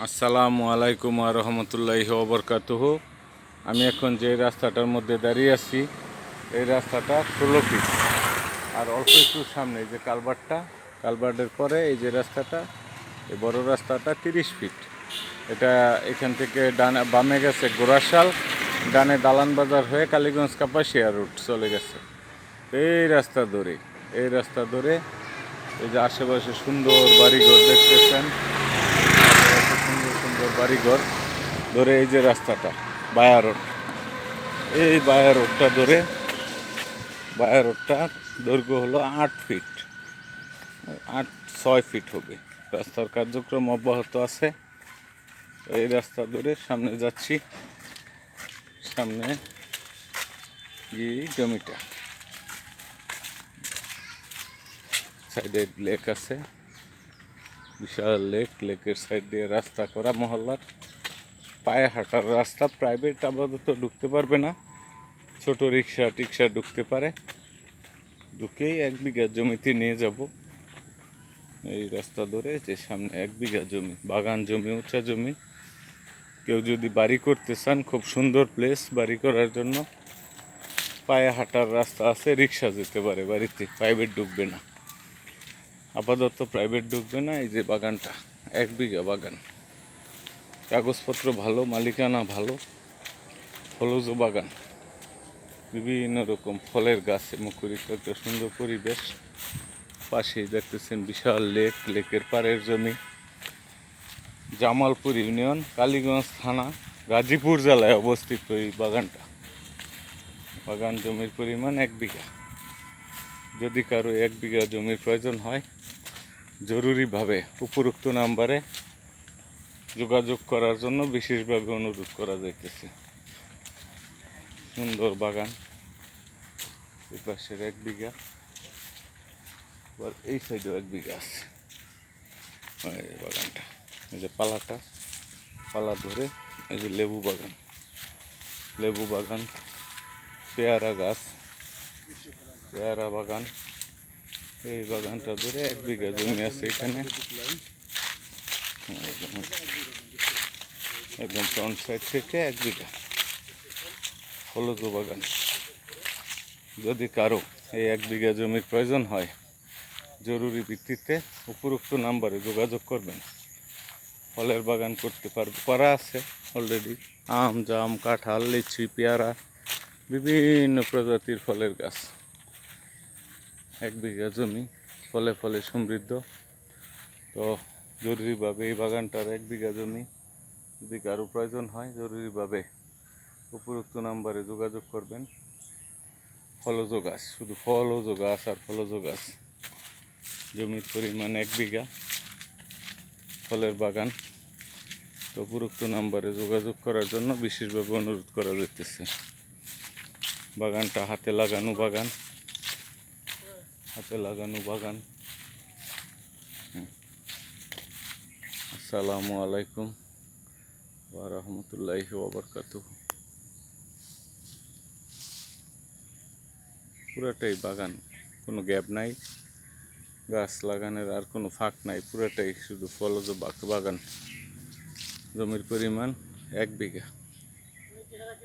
আসসালামু আলাইকুম রহমতুল্লাহ ওবরকাতুহ আমি এখন যে রাস্তাটার মধ্যে দাঁড়িয়ে আছি, এই রাস্তাটা ষোলো ফিট আর অল্প একটু সামনে যে কালভারটা কালভার্টের পরে এই যে রাস্তাটা, এই বড় রাস্তাটা তিরিশ ফিট এটা এখান থেকে ডানে, বামে গেছে গোরাশাল ডানে দালান বাজার হয়ে কালীগঞ্জ কাপাসিয়া রুট চলে গেছে। এই রাস্তা ধরে, এই রাস্তা ধরে এই যে আশেপাশে সুন্দর বাড়িঘর দেখতেছেন। বাড়িঘর ধরে এই যে রাস্তাটা, বায়া রোড। এই বায়া রোডটা ধরে, বায়া রোডটা দৈর্ঘ্য হলো আট ফিট। আট, ছয় ফিট হবে। রাস্তার কার্যক্রম অব্যাহত আছে। এই রাস্তা ধরে সামনে যাচ্ছি। সামনে এই জমিটা। সাইডে লেক আছে। বিশাল লেক, লেকের সাইড দিয়ে রাস্তা করা মহল্লার পায়ে হাঁটার রাস্তা। প্রাইভেট আপাতত ঢুকতে পারবে না। ছোট রিক্সা টিক্সা ঢুকতে পারে। ঢুকেই এক বিঘা জমিতে নিয়ে যাব। এই রাস্তা ধরে যে সামনে এক বিঘা জমি, বাগান জমি, উঁচা জমি। কেউ যদি বাড়ি করতে চান, খুব সুন্দর প্লেস বাড়ি করার জন্য। পায়ে হাঁটার রাস্তা আছে, রিক্সা যেতে পারে বাড়িতে প্রাইভেট ঢুকবে না। আপাতত প্রাইভেট ঢুকবে না, এই যে বাগানটা, এক বিঘা বাগান। কাগজপত্র ভালো, মালিকানা ভালো, ফলজ বাগান। বিভিন্ন রকম ফলের গাছে মুখরিত একটা সুন্দর পরিবেশ। পাশেই দেখতেছেন বিশাল লেক, লেকের পাড়ের জমি। জামালপুর ইউনিয়ন, কালীগঞ্জ থানা, গাজীপুর জেলায় অবস্থিত এই বাগানটা। বাগান জমির পরিমাণ এক বিঘা। যদি কারও এক বিঘা জমির প্রয়োজন হয়, জরুরিভাবে উপরোক্ত নাম্বারে যোগাযোগ করার জন্য বিশেষভাবে অনুরোধ করা যাইতেছে। সুন্দর বাগান পাশের এক বিঘা, আবার এই সাইডেও এক বিঘা আছে। বাগানটা, এই যে পালাটা, পালা ধরে এই যে লেবু বাগান। লেবু বাগান, পেয়ারা গাছ পেয়ারা বাগান, এই বাগানটা ধরে এক বিঘা জমি আছে এখানে। একদম ফ্রন্ট সাইড থেকে এক বিঘা হলুদ বাগান। যদি কারও এই এক বিঘা জমির প্রয়োজন হয়, জরুরি ভিত্তিতে উপরোক্ত নাম্বারে যোগাযোগ করবেন। ফলের বাগান করতে পারবে করা আছে অলরেডি আম, জাম, কাঁঠাল, লিচি, পেয়ারা, বিভিন্ন প্রজাতির ফলের গাছ। এক বিঘা জমি, ফলে ফলে সমৃদ্ধ। তো জরুরিভাবে এই বাগানটার এক বিঘা জমি যদি কারও প্রয়োজন হয়, জরুরিভাবে উপরোক্ত নাম্বারে যোগাযোগ করবেন। ফলজ গাছ, শুধু ফলজ গাছ আর ফলজ গাছ। জমির পরিমাণ এক বিঘা ফলের বাগান। তো উপরোক্ত নাম্বারে যোগাযোগ করার জন্য বিশেষভাবে অনুরোধ করা যেতেছে বাগানটা হাতে লাগানো বাগান। হাতে লাগানো বাগান। আসসালামু আলাইকুম ওয়া রাহমাতুল্লাহি ওয়া বারাকাতুহু। পুরাটাই বাগান, কোনো গ্যাপ নাই। গাছ লাগানোর আর কোনো ফাঁক নাই, পুরাটাই শুধু ফলজ বাগ- বাগান জমির পরিমাণ এক বিঘা।